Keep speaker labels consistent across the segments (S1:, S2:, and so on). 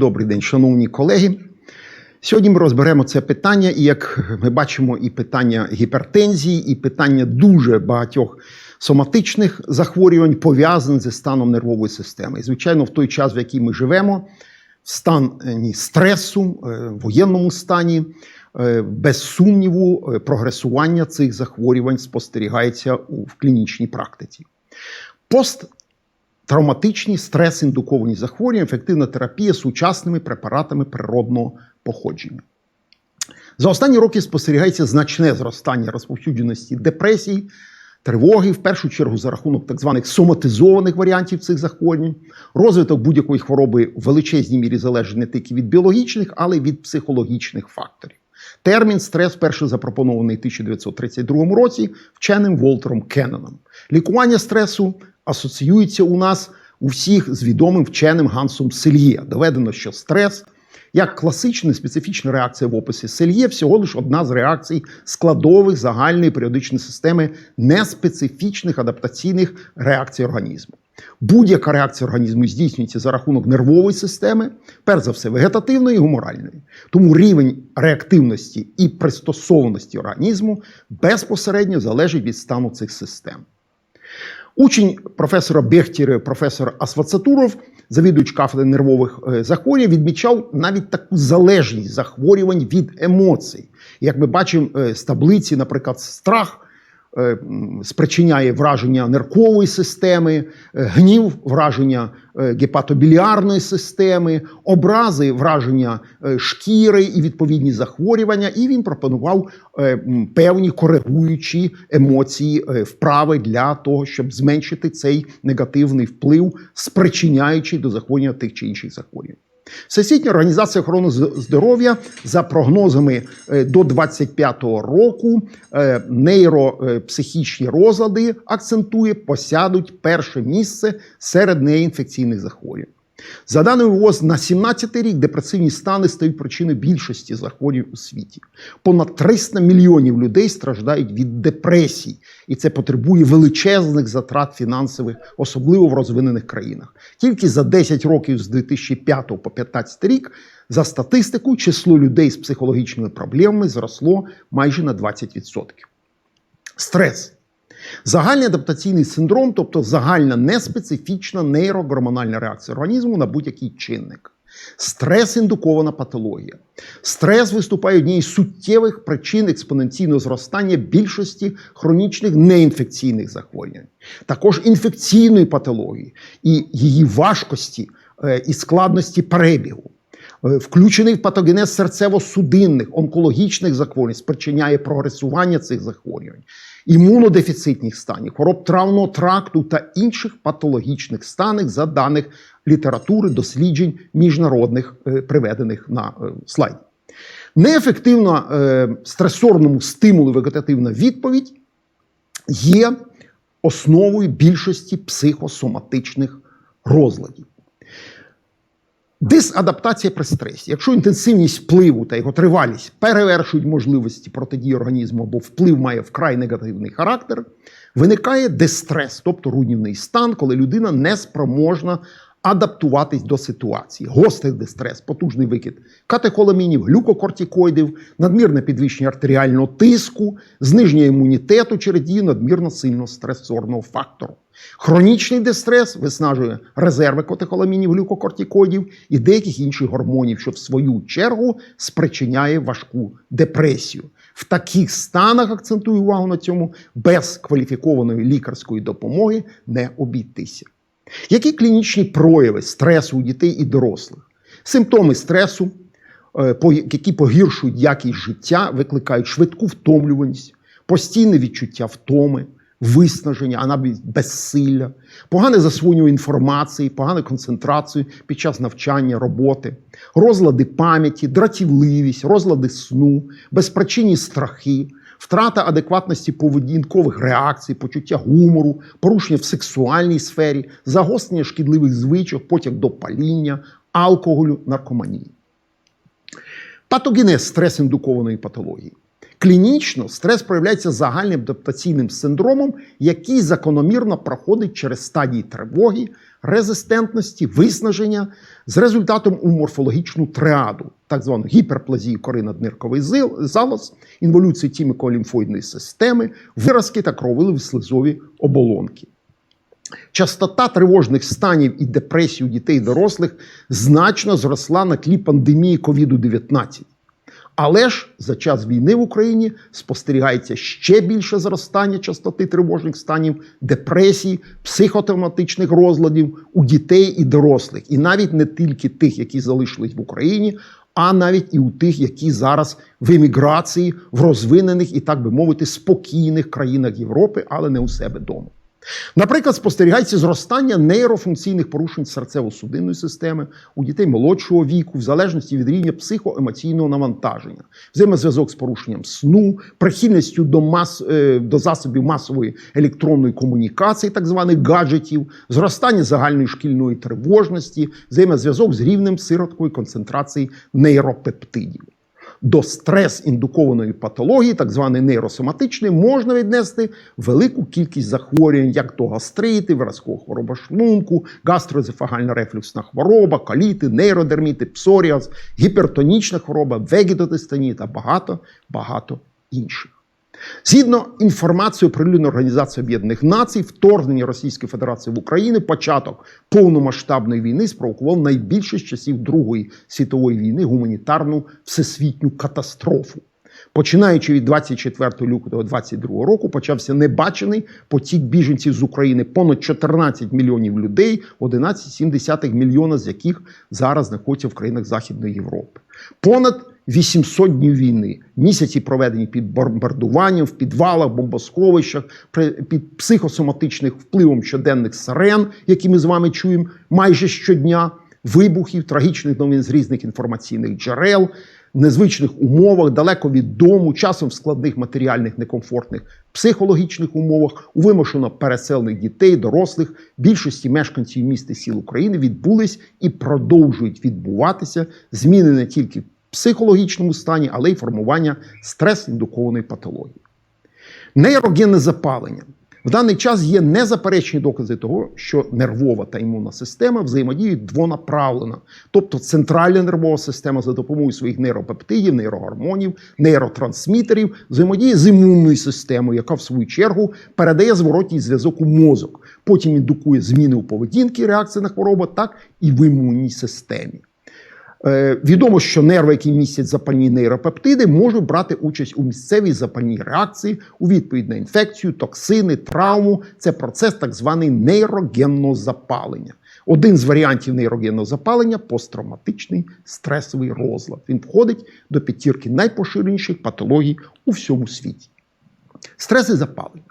S1: добрий день, шановні колеги. Сьогодні ми розберемо це питання, і як ми бачимо, і питання гіпертензії, і питання дуже багатьох соматичних захворювань пов'язані зі станом нервової системи. І, звичайно, в той час, в який ми живемо, в стані стресу, е, в воєнному стані, е, без сумніву, е, прогресування цих захворювань спостерігається в клінічній практиці. Пост травматичні стрес-індуковані захворювання, ефективна терапія сучасними препаратами природного походження. За останні роки спостерігається значне зростання розповсюдженості депресій, тривоги, в першу чергу за рахунок так званих соматизованих варіантів цих захворювань. Розвиток будь-якої хвороби в величезній мірі залежить не тільки від біологічних, але й від психологічних факторів. Термін стрес вперше запропонований у 1932 році вченим Волтером Кенноном. Лікування стресу асоціюється у нас у всіх з відомим вченим Гансом Сельє. Доведено, що стрес як класична специфічна реакція в описі Сельє, всього лише одна з реакцій складових загальної періодичної системи неспецифічних адаптаційних реакцій організму. Будь-яка реакція організму здійснюється за рахунок нервової системи, перш за все вегетативної і гуморальної. Тому рівень реактивності і пристосованості організму безпосередньо залежить від стану цих систем. Учень професора Бехтєра, професор Асвацатуров, завідувач кафедри нервових е, захворювань, відмічав навіть таку залежність захворювань від емоцій. Як ми бачимо е, з таблиці, наприклад, страх спричиняє враження неркової системи, е, гнів враження е, гепатобіліарної системи, образи враження е, шкіри і відповідні захворювання. І він пропонував е, певні коригуючі емоції, е, вправи для того, щоб зменшити цей негативний вплив, спричиняючий до захворювання тих чи інших захворювань. Всесвітня організація охорони здоров'я за прогнозами е, до 25-го року е, нейропсихічні розлади акцентує посядуть перше місце серед неінфекційних захворювань. За даними ВОЗ, на 17-й рік депресивні стани стають причиною більшості захворювань у світі. Понад 300 мільйонів людей страждають від депресій, і це потребує величезних затрат фінансових, особливо в розвинених країнах. Тільки за 10 років з 2005 по 2015 рік, за статистикою, число людей з психологічними проблемами зросло майже на 20%. Стрес. Загальний адаптаційний синдром, тобто загальна неспецифічна нейрогормональна реакція організму на будь-який чинник. Стрес-індукована патологія. Стрес виступає однією з суттєвих причин експоненційного зростання більшості хронічних неінфекційних захворювань, також інфекційної патології і її важкості е, і складності перебігу. Е, Включений в патогенез серцево-судинних, онкологічних захворювань, спричиняє прогресування цих захворювань, імунодефіцитних станів, хвороб травного тракту та інших патологічних станів за даних літератури, досліджень міжнародних, е, приведених на е, слайді. Неефективна е, стресорному стимулу вегетативна відповідь є основою більшості психосоматичних розладів. Дисадаптація при стресі. Якщо інтенсивність впливу та його тривалість перевершують можливості протидії організму або вплив має вкрай негативний характер, виникає дистрес, тобто руйнівний стан, коли людина не спроможна адаптуватись до ситуації. Гострий дистрес, потужний викид катехоламінів, глюкокортикоїдів, надмірне підвищення артеріального тиску, зниження імунітету через дію надмірно сильного стресорного фактору. Хронічний дистрес виснажує резерви котехоламінів, глюкокортикоїдів і деяких інших гормонів, що в свою чергу спричиняє важку депресію. В таких станах акцентую увагу на цьому, без кваліфікованої лікарської допомоги не обійтися. Які клінічні прояви стресу у дітей і дорослих? Симптоми стресу, е, які погіршують якість життя, викликають швидку втомлюваність, постійне відчуття втоми, виснаження, а навіть безсилля, погане засвоєння інформації, погану концентрацію під час навчання, роботи, розлади пам'яті, дратівливість, розлади сну, безпричинні страхи, втрата адекватності поведінкових реакцій, почуття гумору, порушення в сексуальній сфері, загострення шкідливих звичок, потяг до паління, алкоголю, наркоманії. Патогенез стрес-індукованої патології. Клінічно стрес проявляється загальним адаптаційним синдромом, який закономірно проходить через стадії тривоги, резистентності, виснаження з результатом у морфологічну триаду, так звану гіперплазію кори наднирковий залоз, інволюцію тіміко-лімфоїдної системи, виразки та кровові слизові оболонки. Частота тривожних станів і депресій у дітей і дорослих значно зросла на тлі пандемії COVID-19. Але ж за час війни в Україні спостерігається ще більше зростання частоти тривожних станів, депресій, психотравматичних розладів у дітей і дорослих, і навіть не тільки тих, які залишились в Україні, а навіть і у тих, які зараз в еміграції в розвинених і так би мовити спокійних країнах Європи, але не у себе вдома. Наприклад, спостерігається зростання нейрофункційних порушень серцево-судинної системи у дітей молодшого віку, в залежності від рівня психоемоційного навантаження, взаємозв'язок з порушенням сну, прихильністю до, мас, е, до засобів масової електронної комунікації, так званих гаджетів, зростання загальної шкільної тривожності, взаємозв'язок з рівнем сироткової концентрації нейропептидів. До стрес-індукованої патології, так званої нейросоматичної, можна віднести велику кількість захворювань, як то гастрити, виразкова хвороба шлунку, гастроезофагальна рефлюксна хвороба, каліти, нейродерміти, псоріаз, гіпертонічна хвороба, вегетотистанія та багато багато інших. Згідно інформацією оприлюдненої Організації Об'єднаних Націй, вторгнення Російської Федерації в Україну, початок повномасштабної війни спровокував найбільше з часів Другої світової війни гуманітарну всесвітню катастрофу. Починаючи від 24 лютого 2022 року, почався небачений потік біженців з України. Понад 14 мільйонів людей, 11,7 мільйона з яких зараз знаходяться в країнах Західної Європи. Понад 800 днів війни, місяці проведені під бомбардуванням, в підвалах, бомбосховищах, під психосоматичним впливом щоденних сирен, які ми з вами чуємо майже щодня, вибухів, трагічних новин з різних інформаційних джерел, незвичних умовах, далеко від дому, часом в складних матеріальних некомфортних психологічних умовах, у вимушено переселених дітей, дорослих, більшості мешканців міст і сіл України відбулись і продовжують відбуватися. Зміни не тільки психологічному стані, але й формування стрес-індукованої патології. Нейрогенне запалення. В даний час є незаперечні докази того, що нервова та імунна система взаємодіють двонаправлено. Тобто центральна нервова система за допомогою своїх нейропептидів, нейрогормонів, нейротрансмітерів взаємодіє з імунною системою, яка в свою чергу передає зворотній зв'язок у мозок. Потім індукує зміни у поведінці реакції на хворобу, так і в імунній системі. Е, відомо, що нерви, які містять запальні нейропептиди, можуть брати участь у місцевій запальній реакції у відповідь на інфекцію, токсини, травму. Це процес так званий нейрогенного запалення. Один з варіантів нейрогенного запалення посттравматичний стресовий розлад. Він входить до п'ятірки найпоширеніших патологій у всьому світі. Стрес і запалення.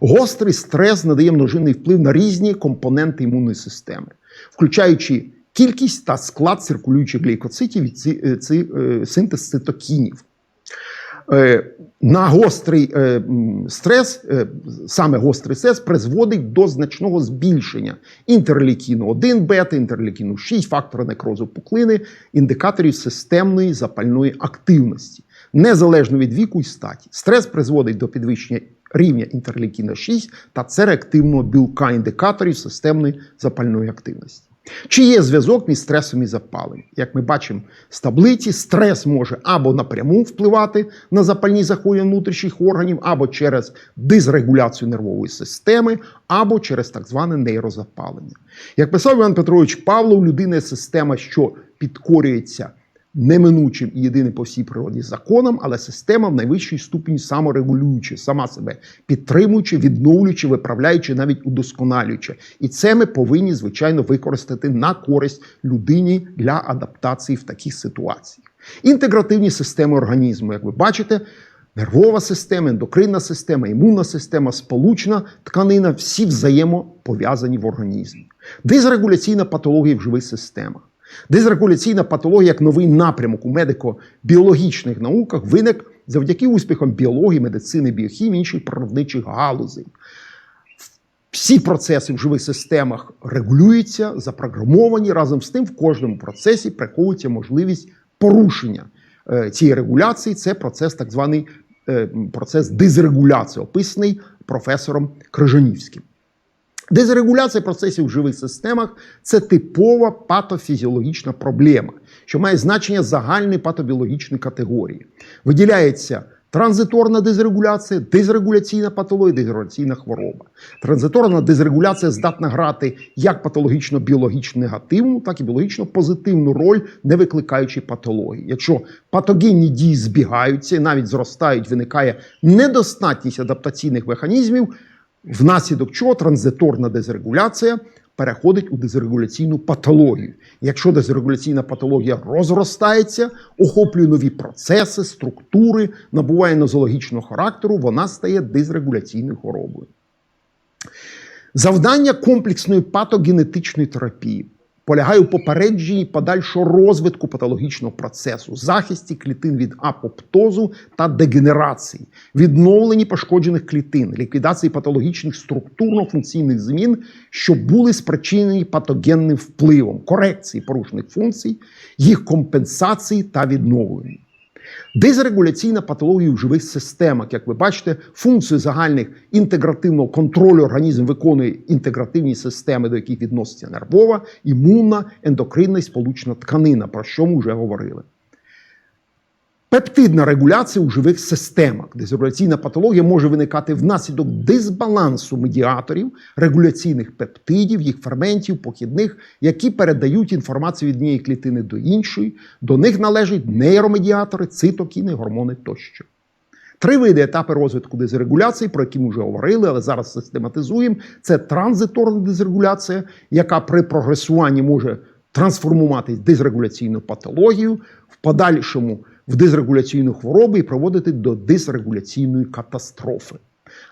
S1: Гострий стрес надає множинний вплив на різні компоненти імунної системи, включаючи кількість та склад циркулюючих глікоцитів і ці, е, ці, е, синтез цитокінів. Е, На гострий стрес, саме гострий стрес, призводить до значного збільшення інтерлікіну 1 бета, інтерлікіну 6, фактора некрозу пуклини, індикаторів системної запальної активності, незалежно від віку і статі. Стрес призводить до підвищення рівня інтерлікіна 6 та цереактивного білка індикаторів системної запальної активності. Чи є зв'язок між стресом і запаленням? Як ми бачимо з таблиці, стрес може або напряму впливати на запальні захворювання внутрішніх органів, або через дизрегуляцію нервової системи, або через так зване нейрозапалення. Як писав Іван Петрович Павлов, людина є система, що підкорюється неминучим і єдиним по всій природі законам, але система в найвищій ступені саморегулюючи, сама себе підтримуючи, відновлюючи, виправляючи, навіть удосконалюючи. І це ми повинні, звичайно, використати на користь людині для адаптації в таких ситуаціях. Інтегративні системи організму, як ви бачите. Нервова система, ендокринна система, імунна система, сполучна тканина всі взаємопов'язані в організмі. Дизрегуляційна патологія в живих системах. Дизрегуляційна патологія як новий напрямок у медико-біологічних науках виник завдяки успіхам біології, медицини, біохімії, інших природничих галузей. Всі процеси в живих системах регулюються, запрограмовані. Разом з тим, в кожному процесі приховується можливість порушення е, цієї регуляції. Це процес так званий е, процес дизрегуляції, описаний професором Крижанівським. Дезрегуляція процесів в живих системах це типова патофізіологічна проблема, що має значення загальної патобіологічної категорії. Виділяється транзиторна дезрегуляція, дезрегуляційна патологія, дезрегуляційна хвороба. Транзиторна дезрегуляція здатна грати як патологічно-біологічно негативну, так і біологічно позитивну роль, не викликаючи патології. Якщо патогенні дії збігаються і навіть зростають, виникає недостатність адаптаційних механізмів внаслідок чого транзиторна дезрегуляція переходить у дезрегуляційну патологію. Якщо дезрегуляційна патологія розростається, охоплює нові процеси, структури, набуває нозологічного характеру, вона стає дезрегуляційною хворобою. Завдання комплексної патогенетичної терапії полягає у попередженні подальшого розвитку патологічного процесу, захисті клітин від апоптозу та дегенерації, відновленні пошкоджених клітин, ліквідації патологічних структурно-функційних змін, що були спричинені патогенним впливом, корекції порушених функцій, їх компенсації та відновлення. Дезрегуляційна патологія в живих системах, як ви бачите, функцію загальних інтегративного контролю організм виконує інтегративні системи, до яких відноситься нервова, імунна, ендокринна і сполучна тканина, про що ми вже говорили. Пептидна регуляція у живих системах. Дезрегуляційна патологія може виникати внаслідок дисбалансу медіаторів, регуляційних пептидів, їх ферментів, похідних, які передають інформацію від однієї клітини до іншої. До них належать нейромедіатори, цитокіни, гормони тощо. Три види етапи розвитку дезрегуляції, про які ми вже говорили, але зараз систематизуємо. Це транзиторна дезрегуляція, яка при прогресуванні може трансформуватись в дисрегуляційну патологію, в подальшому в дисрегуляційну хворобу і проводити до дисрегуляційної катастрофи.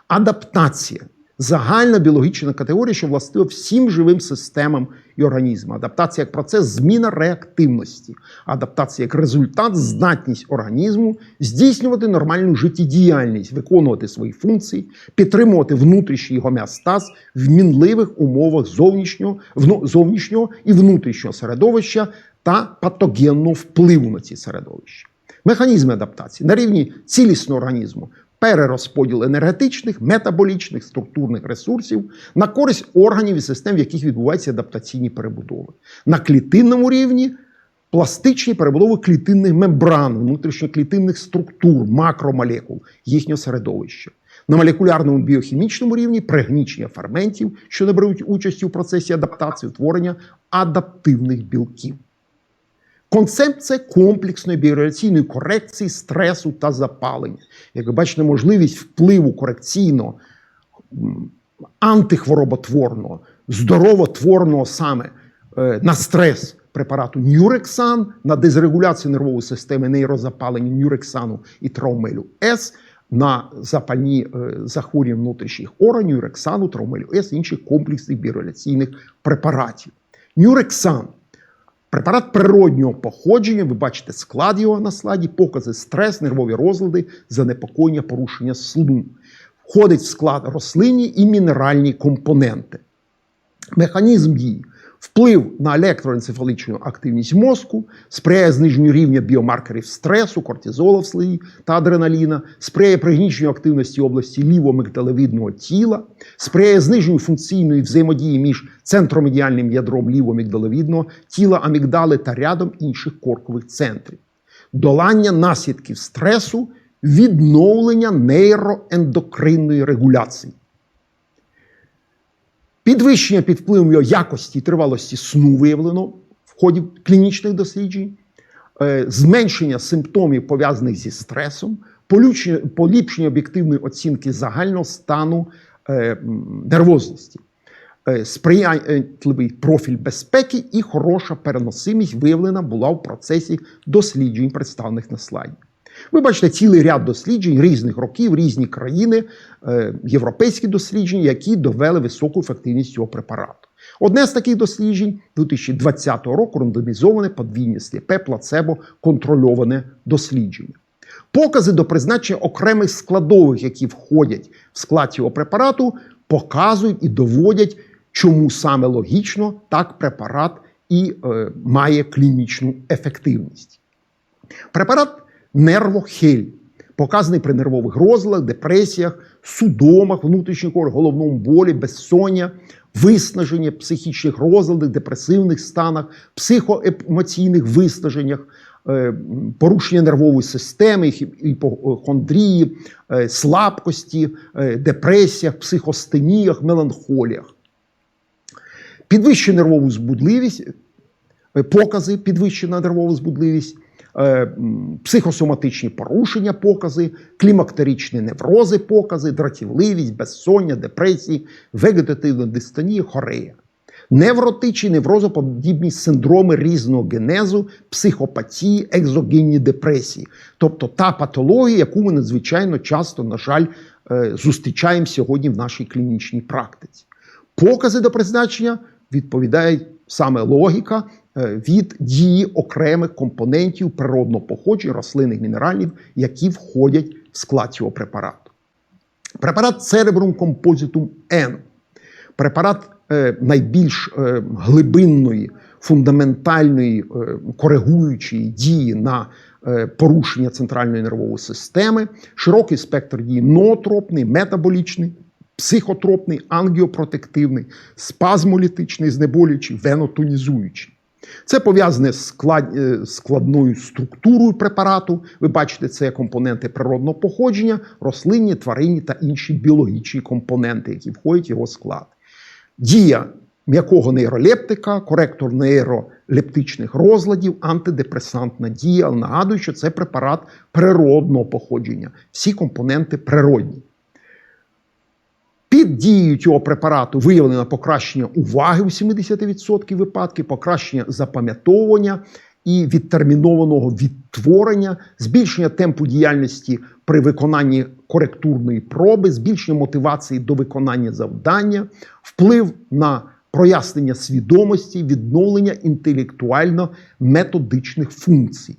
S1: Адаптація загальна біологічна категорія, що властива всім живим системам і організмам. Адаптація як процес зміна реактивності, адаптація як результат, здатність організму здійснювати нормальну життєдіяльність, виконувати свої функції, підтримувати внутрішній гомеостаз в мінливих умовах зовнішнього, зовнішнього і внутрішнього середовища та патогенного впливу на ці середовища. Механізми адаптації на рівні цілісного організму, перерозподіл енергетичних, метаболічних, структурних ресурсів на користь органів і систем, в яких відбуваються адаптаційні перебудови. На клітинному рівні пластичні перебудови клітинних мембран, внутрішньоклітинних структур, макромолекул, їхнього середовища. На молекулярному біохімічному рівні пригнічення ферментів, що не беруть участі у процесі адаптації, утворення адаптивних білків. Концепція комплексної біореаційної корекції стресу та запалення. Як ви бачите, можливість впливу корекційно антихвороботворного, здоровотворного саме е, на стрес препарату Нюрексан, на дезрегуляцію нервової системи нейрозапалення Нюрексану і траумелю С. На запальні е, внутрішніх органів, Нюрексану, траумелю С, інших комплексних біореляційних препаратів. Нюрексан Препарат природнього походження, ви бачите склад його на слайді, покази стрес, нервові розлади, занепокоєння, порушення сну. Входить в склад рослинні і мінеральні компоненти. Механізм дії Вплив на електроенцефалічну активність мозку, сприяє зниженню рівня біомаркерів стресу, кортизола в слої та адреналіна, сприяє пригніченню активності області лівомигдалевидного тіла, сприяє зниженню функційної взаємодії між центромедіальним ядром лівомигдалевидного тіла, амігдали та рядом інших коркових центрів, долання наслідків стресу, відновлення нейроендокринної регуляції. Підвищення під впливом його якості і тривалості сну виявлено в ході клінічних досліджень, е, зменшення симптомів пов'язаних зі стресом, поліпшення об'єктивної оцінки загального стану е, нервозності, е, сприятливий профіль безпеки і хороша переносимість виявлена була в процесі досліджень, представлених на слайді. Ви бачите цілий ряд досліджень різних років, різні країни, е, європейські дослідження, які довели високу ефективність цього препарату. Одне з таких досліджень 2020 року рандомізоване подвійне сліпе плацебо контрольоване дослідження. Покази до призначення окремих складових, які входять в склад цього препарату, показують і доводять, чому саме логічно так препарат і е, має клінічну ефективність. Препарат нервохель Показаний при нервових розладах, депресіях, судомах, внутрішніх органах, головному болі, безсоння, виснаження, психічних розладах, депресивних станах, психоемоційних виснаженнях, е, порушення нервової системи, іпохондрії, е, слабкості, е, депресіях, психостеніях, меланхоліях. Підвищує нервову збудливість, покази підвищена нервова збудливість, психосоматичні порушення, покази, клімактеричні неврози, покази, дратівливість, безсоння, депресії, вегетативна дистонія, хорея. Невротичні неврозоподібні синдроми різного генезу, психопатії, екзогенні депресії, тобто та патологія, яку ми надзвичайно часто, на жаль, е, зустрічаємо сьогодні в нашій клінічній практиці. Покази до призначення відповідають саме логіка е, від дії окремих компонентів природного походження рослинних мінералів, які входять в склад цього препарату. Препарат Cerebrum Compositum N препарат е, найбільш е, глибинної, фундаментальної, коригуючої дії на порушення центральної нервової системи, широкий спектр дії ноотропний, метаболічний, психотропний, ангіопротективний, спазмолітичний, знеболюючий, венотонізуючий. Це пов'язане з склад, е, складною структурою препарату. Ви бачите, це компоненти природного походження, рослинні, тваринні та інші біологічні компоненти, які входять в його склад. Дія м'якого нейролептика, коректор нейролептичних розладів, антидепресантна дія. Нагадую, що це препарат природного походження. Всі компоненти природні. Під дією цього препарату виявлено покращення уваги у 70% випадків, покращення запам'ятовування і відтермінованого відтворення, збільшення темпу діяльності при виконанні коректурної проби, збільшення мотивації до виконання завдання, вплив на прояснення свідомості, відновлення інтелектуально-методичних функцій.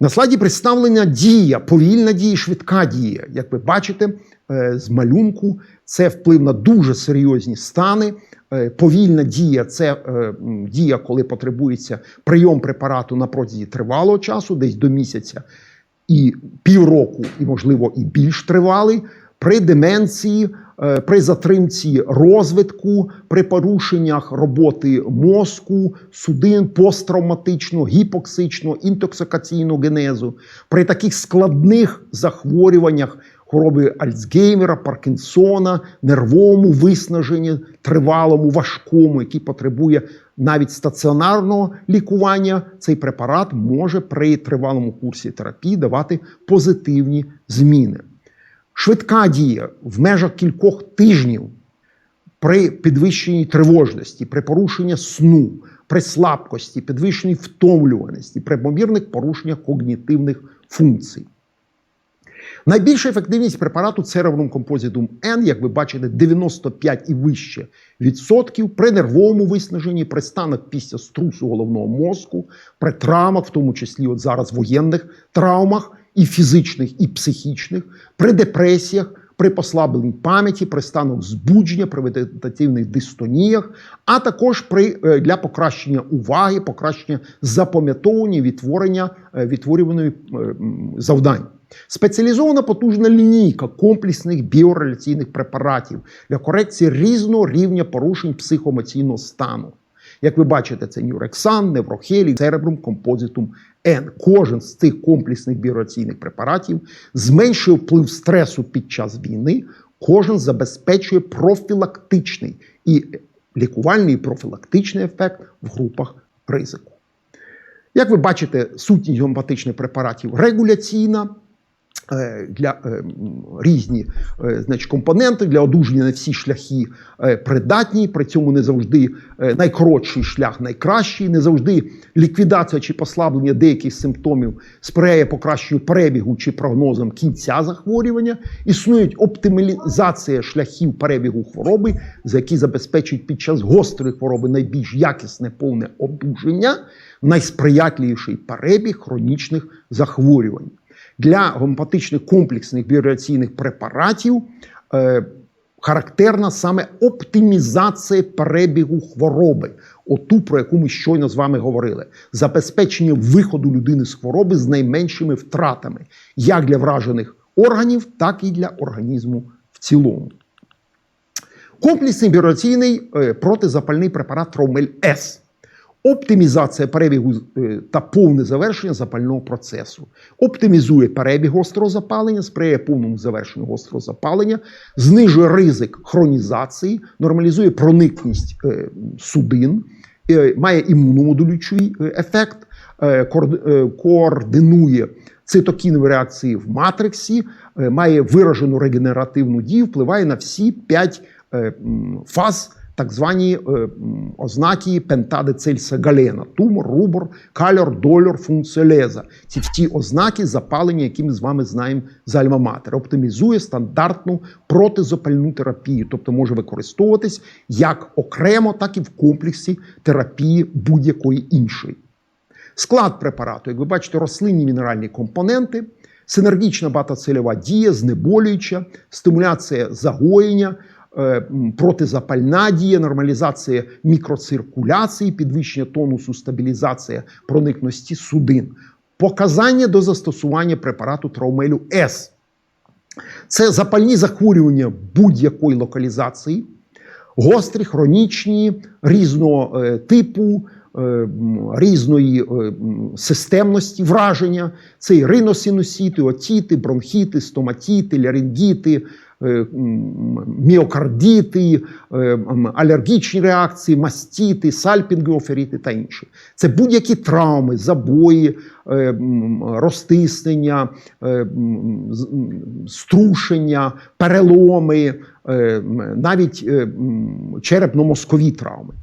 S1: На слайді представлена дія, повільна дія, швидка дія. Як ви бачите е, з малюнку, це вплив на дуже серйозні стани. Е, Повільна дія це е, дія, коли потребується прийом препарату на протязі тривалого часу, десь до місяця і півроку, і, можливо, і більш тривалий. При деменції, е, при затримці розвитку, при порушеннях роботи мозку, судин, посттравматичного, гіпоксичного, інтоксикаційного генезу, при таких складних захворюваннях хвороби Альцгеймера, Паркінсона, нервовому виснаженні, тривалому, важкому, який потребує навіть стаціонарного лікування, цей препарат може при тривалому курсі терапії давати позитивні зміни. Швидка дія в межах кількох тижнів при підвищенні тривожності, при порушенні сну, при слабкості, підвищеній втомлюваності, при помірних порушеннях когнітивних функцій. Найбільша ефективність препарату Cerebrum Compositum N, як ви бачите, 95 і вище відсотків при нервовому виснаженні, при станах після струсу головного мозку, при травмах, в тому числі от зараз воєнних травмах, і фізичних, і психічних, при депресіях, при послабленні пам'яті, при станах збудження, при вегетативних дистоніях, а також при, е, для покращення уваги, покращення запам'ятовування, відтворення е, відтворюваної е, завдань. Спеціалізована потужна лінійка комплексних біореляційних препаратів для корекції різного рівня порушень психоемоційного стану. Як ви бачите, це Нюрексан, Неврохелі, Церебрум, Композитум Н. Кожен з цих комплексних біораційних препаратів зменшує вплив стресу під час війни, кожен забезпечує профілактичний і лікувальний і профілактичний ефект в групах ризику. Як ви бачите, сутність гомеопатичних препаратів регуляційна. Е, Для е, різні е, значить, компоненти для одужання на всі шляхи придатні. При цьому не завжди найкоротший шлях найкращий, не завжди ліквідація чи послаблення деяких симптомів сприяє покращенню перебігу чи прогнозам кінця захворювання. Існують оптимізація шляхів перебігу хвороби, за які забезпечують під час гострої хвороби найбільш якісне повне одужання, найсприятливіший перебіг хронічних захворювань. Для гомеопатичних комплексних біореаційних препаратів е, характерна саме оптимізація перебігу хвороби, оту, про яку ми щойно з вами говорили, забезпечення виходу людини з хвороби з найменшими втратами, як для вражених органів, так і для організму в цілому. Комплексний біораційний е, протизапальний препарат Траумель С. Оптимізація перебігу е, та повне завершення запального процесу. Оптимізує перебіг гострого запалення, сприяє повному завершенню гострого запалення, знижує ризик хронізації, нормалізує проникність е, судин, е, має імуномодулюючий ефект, коорди- координує цитокінові реакції в матриксі, має виражену регенеративну дію, впливає на всі п'ять фаз, так звані е, ознаки пентадецельса галена: тумор, рубор, кальор, дольор, функція леза. Ці всі ознаки запалення, які ми з вами знаємо з альма-матер. Оптимізує стандартну протизапальну терапію, тобто може використовуватись як окремо, так і в комплексі терапії будь-якої іншої. Склад препарату, як ви бачите, рослинні мінеральні компоненти, синергічна багатоцільова дія, знеболююча, стимуляція загоєння, протизапальна дія, нормалізація мікроциркуляції, підвищення тонусу, стабілізація проникності судин. Показання до застосування препарату траумелю С. Це запальні захворювання будь-якої локалізації, гострі, хронічні, різного е, типу, е, різної е, системності враження. Це і риносинусіти, отіти, бронхіти, стоматіти, ларингіти, е, м, міокардіти, е, алергічні реакції, мастіти, сальпінгіоферіти та інші. Це будь-які травми, забої, е, розтиснення, е, струшення, переломи, е, навіть е, черепно-мозкові травми.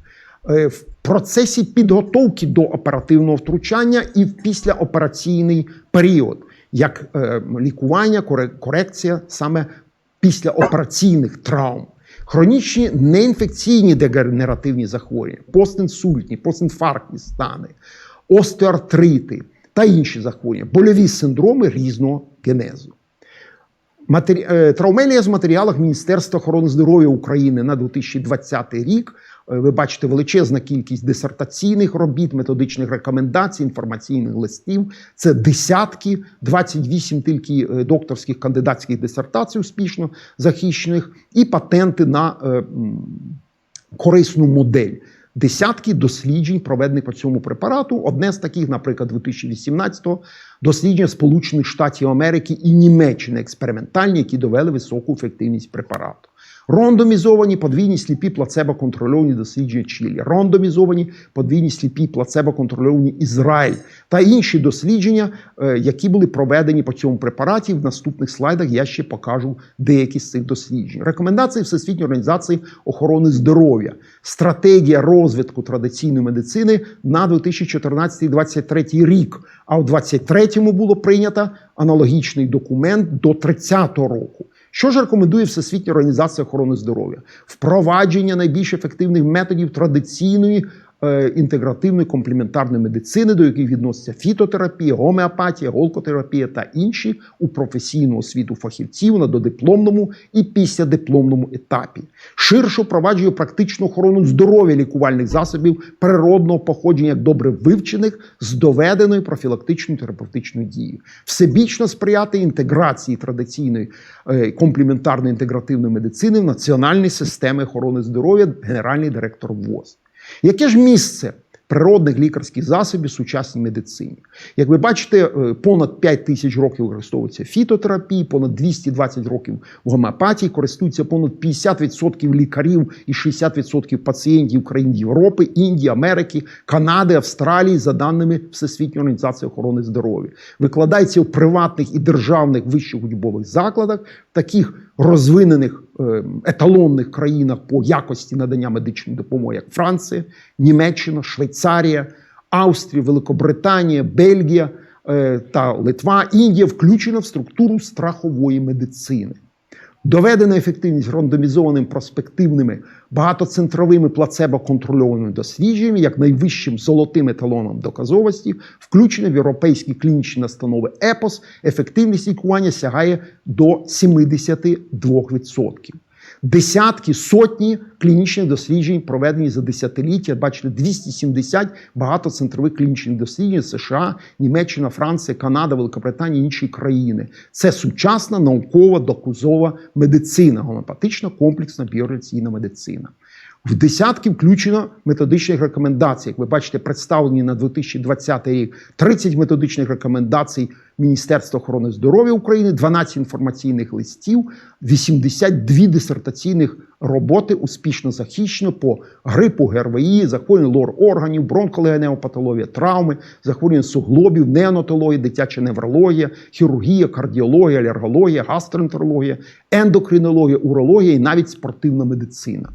S1: Е, В процесі підготовки до оперативного втручання і в післяопераційний період, як е, лікування, коре- корекція саме післяопераційних травм. Хронічні неінфекційні дегенеративні захворювання, постінсультні, постінфарктні стани, остеоартрити та інші захворювання, больові синдроми різного генезу. Матері... е, Траумелія з матеріалах Міністерства охорони здоров'я України на 2020 рік. Е, Ви бачите величезна кількість дисертаційних робіт, методичних рекомендацій, інформаційних листів. Це десятки, 28 тільки е, докторських кандидатських дисертацій успішно захищених, і патенти на е, корисну модель. Десятки досліджень, проведених по цьому препарату. Одне з таких, наприклад, 2018-го дослідження Сполучених Штатів Америки і Німеччини експериментальні, які довели високу ефективність препарату. Рондомізовані подвійні сліпі плацебо-контрольовані дослідження Чилі, рондомізовані подвійні сліпі плацебо-контрольовані Ізраїль та інші дослідження, е, які були проведені по цьому препараті. В наступних слайдах я ще покажу деякі з цих досліджень. Рекомендації Всесвітньої організації охорони здоров'я, стратегія розвитку традиційної медицини на 2014-2023 рік. А у 2023 було прийнято аналогічний документ до 30-го року. Що ж рекомендує Всесвітня організація охорони здоров'я? Впровадження найбільш ефективних методів традиційної інтегративної комплементарної медицини, до яких відносяться фітотерапія, гомеопатія, голкотерапія та інші у професійну освіту фахівців на додипломному і післядипломному етапі. Ширше впроваджує практичну охорону здоров'я лікувальних засобів природного походження як добре вивчених з доведеною профілактичною терапевтичною дією. Всебічно сприяти інтеграції традиційної е, комплементарної інтегративної медицини в національні системи охорони здоров'я, генеральний директор ВОЗ. Яке ж місце природних лікарських засобів сучасній медицині? Як ви бачите, е, понад 5 тисяч років використовується фітотерапії, понад 220 років в гомеопатії, користуються понад 50% лікарів і 60% пацієнтів країн Європи, Індії, Америки, Канади, Австралії, за даними Всесвітньої організації охорони здоров'я. Викладається в приватних і державних вищих учбових закладах, таких розвинених е, еталонних країнах по якості надання медичної допомоги, як Франція, Німеччина, Швейцарія, Австрія, Великобританія, Бельгія е, та Литва, Індія включена в структуру страхової медицини. Доведена ефективність рандомізованим проспективними багатоцентровими плацебо-контрольованими дослідженнями, як найвищим золотим еталоном доказовості, включено в європейські клінічні настанови ЕПОС, ефективність лікування сягає до 72%. Десятки, сотні клінічних досліджень проведені за десятиліття. Бачите, 270 багатоцентрових клінічних досліджень США, Німеччина, Франція, Канада, Великобританія, інші країни. Це сучасна наукова доказова медицина, гомеопатична комплексна біореційна медицина. В десятки включено методичних рекомендацій. Як ви бачите, представлені на 2020 рік 30 методичних рекомендацій Міністерства охорони здоров'я України, 12 інформаційних листів, 82 дисертаційних роботи успішно захищено по грипу, ГРВІ, захворювання лор органів, бронхолегенеопатологія, травми, захворювання суглобів, неонатологія, дитяча неврологія, хірургія, кардіологія, алергологія, гастроентерологія, ендокринологія, урологія і навіть спортивна медицина.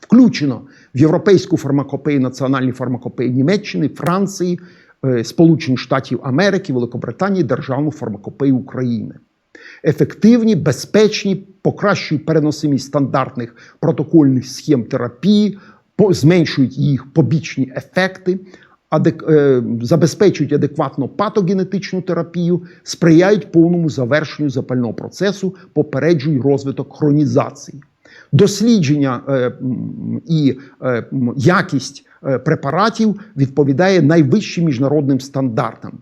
S1: Включено в європейську фармакопею, національні фармакопеї Німеччини, Франції, е, Сполучених Штатів Америки, Великобританії, Державну фармакопею України. Ефективні, безпечні, покращують переносимість стандартних протокольних схем терапії, зменшують їх побічні ефекти, адек- е, забезпечують адекватну патогенетичну терапію, сприяють повному завершенню запального процесу, попереджують розвиток хронізації. Дослідження е, і е, якість е, препаратів відповідає найвищим міжнародним стандартам.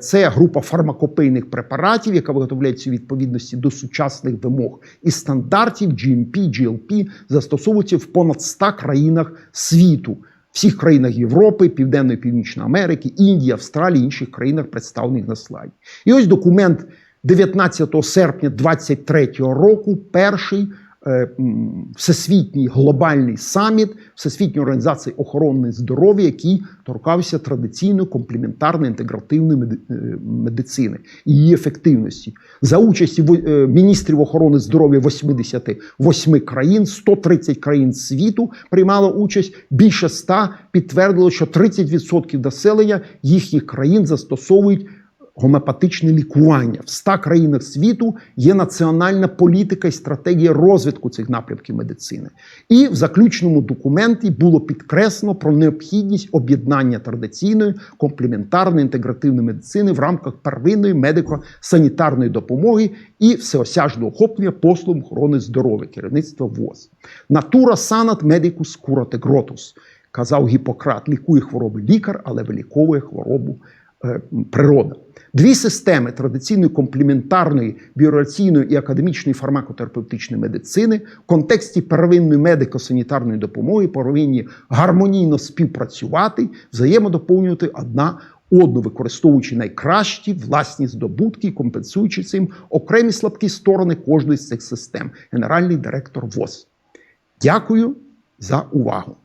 S1: Це група фармакопейних препаратів, яка виготовляється у відповідності до сучасних вимог і стандартів GMP, GLP, застосовується в понад 100 країнах світу. Всіх країнах Європи, Південної Північної Америки, Індії, Австралії, інших країнах, представлених на слайді. І ось документ 19 серпня 2023 року, перший всесвітній глобальний саміт Всесвітньої організації охорони здоров'я, який торкався традиційної комплементарної інтегративної е, медицини і її ефективності. За участі е, міністрів охорони здоров'я 88 країн, 130 країн світу приймало участь. Більше 100 підтвердило, що 30% населення їхніх країн застосовують гомеопатичне лікування. В 100 країнах світу є національна політика і стратегія розвитку цих напрямків медицини. І в заключному документі було підкреслено про необхідність об'єднання традиційної комплементарної інтегративної медицини в рамках первинної медико-санітарної допомоги і всеосяжного охоплення послуг охорони здоров'я керівництва ВОЗ. Натура санат медикус grotus, казав Гіппократ, лікує хвороби лікар, але виліковує хворобу природа. Дві системи традиційної комплементарної, біораційної і академічної фармакотерапевтичної медицини в контексті первинної медико-санітарної допомоги повинні гармонійно співпрацювати, взаємодоповнювати одна одну, використовуючи найкращі власні здобутки, і компенсуючи цим окремі слабкі сторони кожної з цих систем. Генеральний директор ВОЗ. Дякую за увагу.